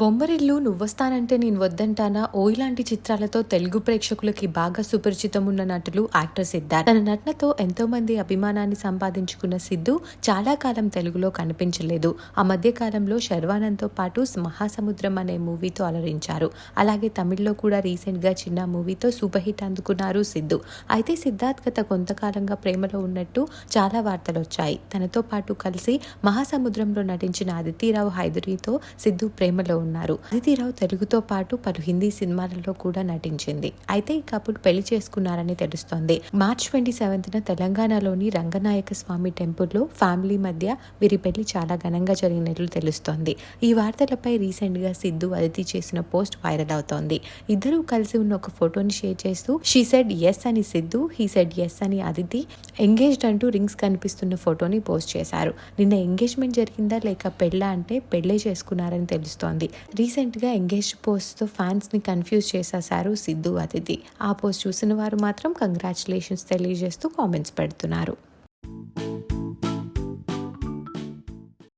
బొమ్మరిల్లు నువ్వొస్తానంటే నేను వద్దంటానా? ఓ ఇలాంటి చిత్రాలతో తెలుగు ప్రేక్షకులకి బాగా సుపరిచితం ఉన్న నటులు యాక్టర్ సిద్ధార్థ్. తన నటనతో ఎంతో మంది అభిమానాన్ని సంపాదించుకున్న సిద్ధు చాలా కాలం తెలుగులో కనిపించలేదు. ఆ మధ్య కాలంలో శర్వానంద్తో పాటు మహాసముద్రం అనే మూవీతో అలరించారు. అలాగే తమిళ్ళో కూడా రీసెంట్గా చిన్న మూవీతో సూపర్ హిట్ అందుకున్నారు సిద్ధు. అయితే సిద్ధార్థ్ గత కొంతకాలంగా ప్రేమలో ఉన్నట్టు చాలా వార్తలు వచ్చాయి తనతో పాటు కలిసి మహాసముద్రంలో నటించిన అదితిరావు హైదరీతో సిద్ధు ప్రేమలో ఉన్నారు. అదితిరావు తెలుగుతో పాటు పలు హిందీ సినిమాలలో కూడా నటించింది. అయితే ఈ కపుల్ పెళ్ళి చేసుకున్నారని తెలుస్తోంది. మార్చ్ ట్వంటీ సెవెంత్న తెలంగాణలోని రంగనాయక స్వామి టెంపుల్లో ఫ్యామిలీ మధ్య వీరి పెళ్ళి చాలా ఘనంగా జరిగినట్లు తెలుస్తోంది. ఈ వార్తలపై రీసెంట్గా సిద్ధు అదితి చేసిన పోస్ట్ వైరల్ అవుతోంది. ఇద్దరూ కలిసి ఉన్న ఒక ఫోటోని షేర్ చేస్తూ షీ సెడ్ ఎస్ అని సిద్ధు హీ సెడ్ ఎస్ అని అదితి ఎంగేజ్డ్ అంటూ రింగ్స్ కనిపిస్తున్న ఫోటోని పోస్ట్ చేశారు. నిన్న ఎంగేజ్మెంట్ జరిగిందా లేక పెళ్ళా అంటే పెళ్ళే చేసుకున్నారని తెలుస్తోంది. రీసెంట్గా ఎంగేజ్ పోస్ట్తో ఫ్యాన్స్ని కన్ఫ్యూజ్ చేసేశారు సిద్ధు అతిథి. ఆ పోస్ట్ చూసిన వారు మాత్రం కంగ్రాచులేషన్స్ తెలియజేస్తూ కామెంట్స్ పెడుతున్నారు.